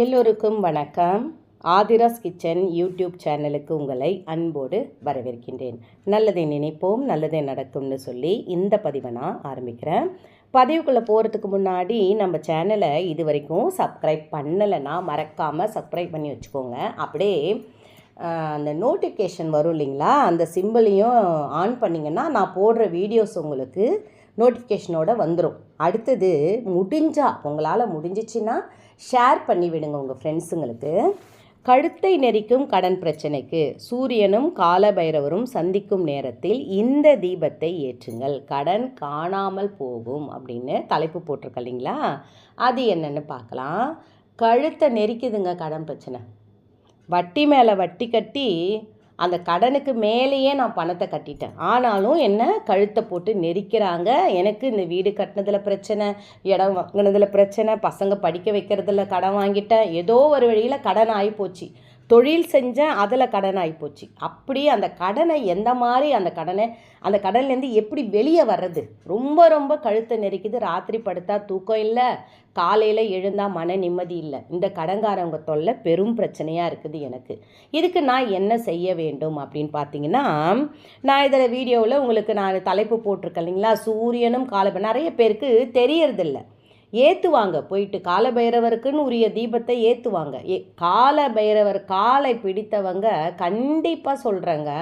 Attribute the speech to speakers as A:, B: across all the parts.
A: எல்லோருக்கும் வணக்கம். Aadhira's kitchen YouTube சேனலுக்கு உங்களை அன்போடு வரவேற்கின்றேன். நல்லதை நினைப்போம் நல்லதே நடக்கும்னு சொல்லி இந்த பதிவை நான் ஆரம்பிக்கிறேன். பதிவுக்குள்ளே போகிறதுக்கு முன்னாடி நம்ம சேனலை இது வரைக்கும் சப்ஸ்கிரைப் பண்ணலைன்னா மறக்காமல் சப்ஸ்கிரைப் பண்ணி வச்சுக்கோங்க. அப்படியே அந்த நோட்டிஃபிகேஷன் வரும் இல்லைங்களா? அந்த சிம்பிளையும் ஆன் பண்ணிங்கன்னா நான் போடுற வீடியோஸ் உங்களுக்கு நோட்டிஃபிகேஷனோட வந்துடும் அடுத்தது முடிஞ்சா உங்களால் முடிஞ்சிச்சின்னா ஷேர் பண்ணி விடுங்க உங்கள் ஃப்ரெண்ட்ஸுங்களுக்கு கழுத்தை நெரிக்கும் கடன் பிரச்சனைக்கு சூரியனும் காலபைரவரும் சந்திக்கும் நேரத்தில் இந்த தீபத்தை ஏற்றுங்கள். கடன் காணாமல் போகும் அப்படின்னு தலைப்பு போட்டிருக்க இல்லைங்களா? அது என்னென்னு பார்க்கலாம். கழுத்தை நெரிக்குதுங்க கடன் பிரச்சனை. வட்டி மேலே வட்டி கட்டி அந்த கடனுக்கு மேலேயே நான் பணத்தை கட்டிட்டேன். ஆனாலும் என்ன கழுத்தை போட்டு நெரிக்கிறாங்க. எனக்கு இந்த வீடு கட்டினதில் பிரச்சனை இடம் வாங்கினதில் பிரச்சனை பசங்க படிக்க வைக்கிறதுல கடன் வாங்கிட்டேன். ஏதோ ஒரு வழியில் கடன் ஆகிப்போச்சு தொழில் செஞ்சேன் அதில் கடன் ஆகிப்போச்சு அப்படி அந்த கடனை எந்த மாதிரி அந்த கடனை அந்த கடன்லேருந்து எப்படி வெளியே வர்றது? ரொம்ப ரொம்ப கழுத்தை நெரிக்குது. ராத்திரி படுத்தா தூக்கம் இல்லை. காலையில் எழுந்தால் மன நிம்மதி இல்லை. இந்த கடங்காரவங்க தொல்லை பெரும் பிரச்சனையாக இருக்குது எனக்கு. இதுக்கு நான் என்ன செய்ய வேண்டும் அப்படின்னு பார்த்தீங்கன்னா நான் இதில் வீடியோவில் உங்களுக்கு நான் தலைப்பு போட்டிருக்கேன் இல்லைங்களா? சூரியனும் கால நிறைய பேருக்கு தெரியறதில்லை. ஏற்றுவாங்க போயிட்டு காலபைரவருக்குன்னு உரிய தீபத்தை ஏற்றுவாங்க ஏ காலபைரவர் காலை பிடித்தவங்க கண்டிப்பாக சொல்கிறேங்க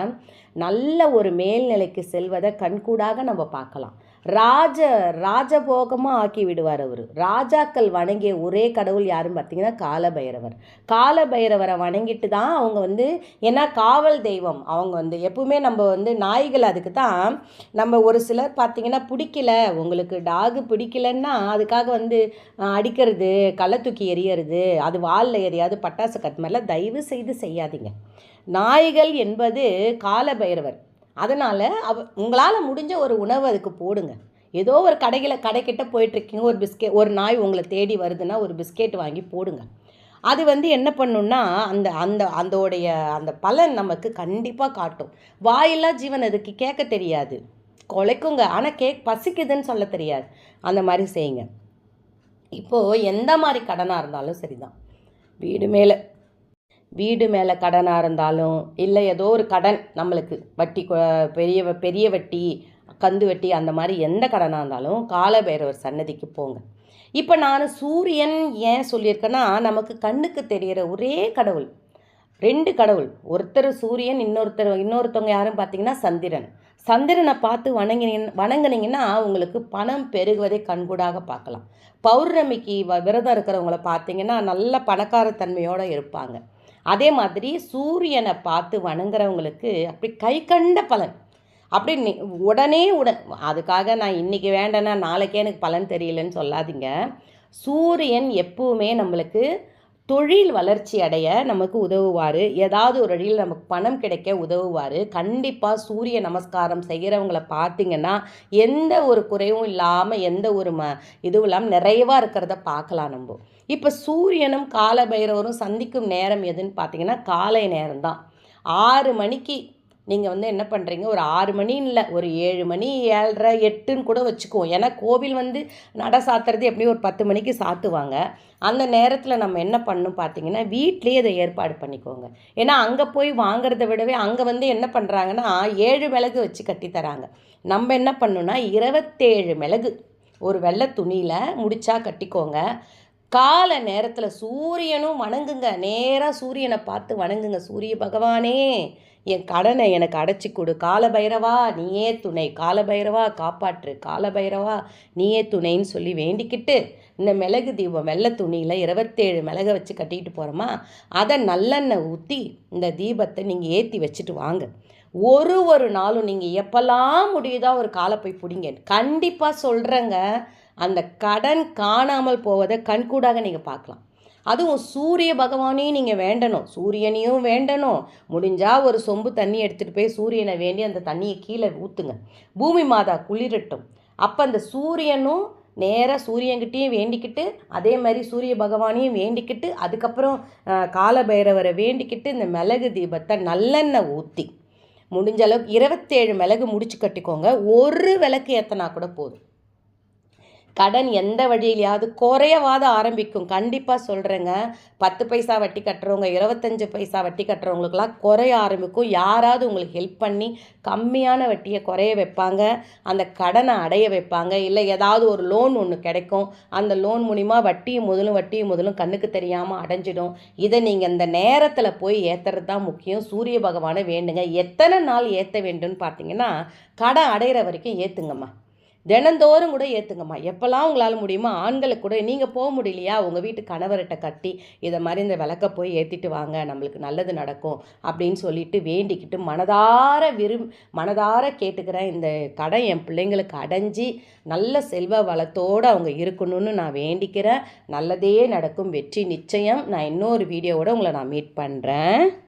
A: நல்ல ஒரு மேல்நிலைக்கு செல்வதை கண்கூடாக நம்ம பார்க்கலாம். ராஜ ராஜபோகமாக ஆக்கி விடுவார் அவர். ராஜாக்கள் வணங்கிய ஒரே கடவுள் யாருன்னு பார்த்தீங்கன்னா காலபைரவர். காலபைரவரை வணங்கிட்டு தான் அவங்க வந்து ஏன்னா காவல் தெய்வம். அவங்க வந்து எப்பவுமே நம்ம வந்து நாய்கள் அதுக்கு தான் நம்ம ஒரு சிலர் பார்த்தீங்கன்னா பிடிக்கல. உங்களுக்கு டாகு பிடிக்கலன்னா அதுக்காக வந்து அடிக்கிறது களை தூக்கி எறியறது அது வாலில் எறியாது பட்டாசு கட் மாதிரிலாம் தயவு செய்து செய்யாதீங்க. நாய்கள் என்பது காலபைரவர். அதனால் அவ உங்களால் முடிஞ்ச ஒரு உணவு அதுக்கு போடுங்க. ஏதோ ஒரு கடையில் கடைக்கிட்ட போயிட்டுருக்கீங்க ஒரு பிஸ்கெட் ஒரு நாய் உங்களை தேடி வருதுன்னா ஒரு பிஸ்கெட் வாங்கி போடுங்க. அது வந்து என்ன பண்ணுன்னா அந்த அந்த அதோடைய அந்த பலன் நமக்கு கண்டிப்பாக காட்டும். வாயில்லா ஜீவன் அதுக்கு கேட்க தெரியாது. குலைக்குங்க. ஆனால் கேக் பசிக்குதுன்னு சொல்ல தெரியாது. அந்த மாதிரி செய்யுங்க. இப்போது எந்த மாதிரி கடனாக இருந்தாலும் சரிதான். வீடு மேலே வீடு மேலே கடனாக இருந்தாலும் இல்லை ஏதோ ஒரு கடன் நம்மளுக்கு வட்டி பெரிய வ- பெரிய வட்டி கந்து வட்டி அந்த மாதிரி எந்த கடனாக இருந்தாலும் காலபைரவர் சன்னதிக்கு போங்க. இப்போ நான் சூரியன் ஏன் சொல்லியிருக்கேன்னா நமக்கு கண்ணுக்கு தெரிகிற ஒரே கடவுள் ரெண்டு கடவுள். ஒருத்தர் சூரியன் இன்னொருத்தர் இன்னொருத்தவங்க யாரும் பார்த்தீங்கன்னா சந்திரன். சந்திரனை பார்த்து வணங்கினீங்க வணங்கினீங்கன்னா உங்களுக்கு பணம் பெருகுவதை கண்கூடாக பார்க்கலாம். பௌர்ணமிக்கு வ- விரதம் இருக்கிறவங்கள பார்த்தீங்கன்னா நல்ல பணக்காரத்தன்மையோடு இருப்பாங்க. அதே மாதிரி சூரியனை பார்த்து வணங்குறவங்களுக்கு அப்படி கை கண்ட பலன். அப்படி நி- உடனே உடன் அதுக்காக நான் இன்னைக்கு வேண்டேன்னா நாளைக்கே எனக்கு பலன் தெரியலன்னு சொல்லாதீங்க. சூரியன் எப்பவுமே நம்மளுக்கு தொழில் வளர்ச்சி அடைய நமக்கு உதவுவார். ஏதாவது ஒரு வழியில் நமக்கு பணம் கிடைக்க உதவுவார். கண்டிப்பாக சூரிய நமஸ்காரம் செய்கிறவங்கள பார்த்தீங்கன்னா எந்த ஒரு குறைவும் இல்லாமல் எந்த ஒரு ம இதுவும் இல்லாமல் நிறைவாக இருக்கிறத பார்க்கலாம் நம்ம. இப்போ சூரியனும் காலபைரவரும் சந்திக்கும் நேரம் எதுன்னு பார்த்தீங்கன்னா காலை நேரம்தான். ஆறு மணிக்கு நீங்கள் வந்து என்ன பண்ணுறீங்க ஒரு ஆறு மணின்னு இல்லை ஒரு ஏழு மணி ஏழரை எட்டுன்னு கூட வச்சுக்குவோம். ஏன்னா கோவில் வந்து நட சாத்துறது எப்படியும் ஒரு பத்து மணிக்கு சாத்துவாங்க. அந்த நேரத்தில் நம்ம என்ன பண்ணணும் பார்த்தீங்கன்னா வீட்லேயே அதை ஏற்பாடு பண்ணிக்கோங்க. ஏன்னா அங்கே போய் வாங்குறத விடவே அங்கே வந்து என்ன பண்ணுறாங்கன்னா ஏழு மிளகு வச்சு கட்டி தராங்க. நம்ம என்ன பண்ணணும்னா இருபத்தேழு மிளகு ஒரு வெள்ளை துணியில் முடிச்சா கட்டிக்கோங்க. கால நேரத்தில் சூரியனும் வணங்குங்க. நேராக சூரியனை பார்த்து வணங்குங்க. சூரிய பகவானே! என் கடனை எனக்கு அடைச்சி கொடு. காலபைரவா நீயே துணை. காலபைரவா காப்பாற்று. காலபைரவா நீயே துணைன்னு சொல்லி வேண்டிக்கிட்டு இந்த மிளகு தீபம் வெள்ளை துணியில் இருபத்தேழு மிளகை வச்சு கட்டிக்கிட்டு போகிறோமா அதை நல்லெண்ணெய் ஊற்றி இந்த தீபத்தை நீங்கள் ஏற்றி வச்சுட்டு வாங்க. ஒரு ஒரு நாளும் நீங்கள் எப்போல்லாம் முடியுதோ ஒரு காலை போய் பிடிங்க. கண்டிப்பாக சொல்கிறேங்க அந்த கடன் காணாமல் போவதை கண்கூடாக நீங்கள் பார்க்கலாம். அதுவும் சூரிய பகவானையும் நீங்கள் வேண்டணும். சூரியனையும் வேண்டணும். முடிஞ்சால் ஒரு சொம்பு தண்ணி எடுத்துகிட்டு போய் சூரியனை வேண்டி அந்த தண்ணியை கீழே ஊற்றுங்க பூமி மாதா குளிரட்டும். அப்போ அந்த சூரியனும் நேராக சூரியன்கிட்டையும் வேண்டிக்கிட்டு அதே மாதிரி சூரிய பகவானையும் வேண்டிக்கிட்டு அதுக்கப்புறம் காலபைரவரை வேண்டிக்கிட்டு இந்த மிளகு தீபத்தை நல்லெண்ணெய் ஊற்றி முடிஞ்ச அளவுக்கு இருபத்தேழு மிளகு முடிச்சு கட்டிக்கோங்க. ஒரு விளக்கு ஏற்றினா கூட போதும். கடன் எந்த வழியிலையாவது குறையவாத ஆரம்பிக்கும். கண்டிப்பாக சொல்கிறேங்க பத்து பைசா வட்டி கட்டுறவங்க இருபத்தஞ்சி பைசா வட்டி கட்டுறவங்களுக்குலாம் குறைய ஆரம்பிக்கும். யாராவது உங்களுக்கு ஹெல்ப் பண்ணி கம்மியான வட்டியை குறைய வைப்பாங்க. அந்த கடனை அடைய வைப்பாங்க. இல்லை ஏதாவது ஒரு லோன் ஒன்று கிடைக்கும். அந்த லோன் மூலிமா வட்டியும் முதலும் வட்டியும் முதலும் கண்ணுக்கு தெரியாமல் அடைஞ்சிடும். இதை நீங்கள் இந்த நேரத்தில் போய் ஏற்றுறது தான் முக்கியம். சூரிய பகவானை வேண்டுங்க. எத்தனை நாள் ஏற்ற வேண்டும்னு பார்த்தீங்கன்னா கடன் அடையிற வரைக்கும் ஏற்றுங்கம்மா தினந்தோறும் கூட ஏற்றுங்கம்மா எப்போல்லாம் உங்களால் முடியுமோ ஆண்களுக்கு கூட நீங்கள் போக முடியலையா? உங்கள் வீட்டு கணவர்கிட்ட கட்டி இதை மாதிரி இந்த விளக்க போய் ஏற்றிட்டு வாங்க நம்மளுக்கு நல்லது நடக்கும் அப்படின்னு சொல்லிட்டு வேண்டிக்கிட்டு மனதார விரும் மனதார கேட்டுக்கிறேன் இந்த கடன் என் பிள்ளைங்களுக்கு அடைஞ்சி நல்ல செல்வ வளத்தோடு அவங்க இருக்கணும்னு நான் வேண்டிக்கிறேன். நல்லதே நடக்கும். வெற்றி நிச்சயம். நான் இன்னொரு வீடியோவோட உங்களை நான் மீட் பண்ணுறேன்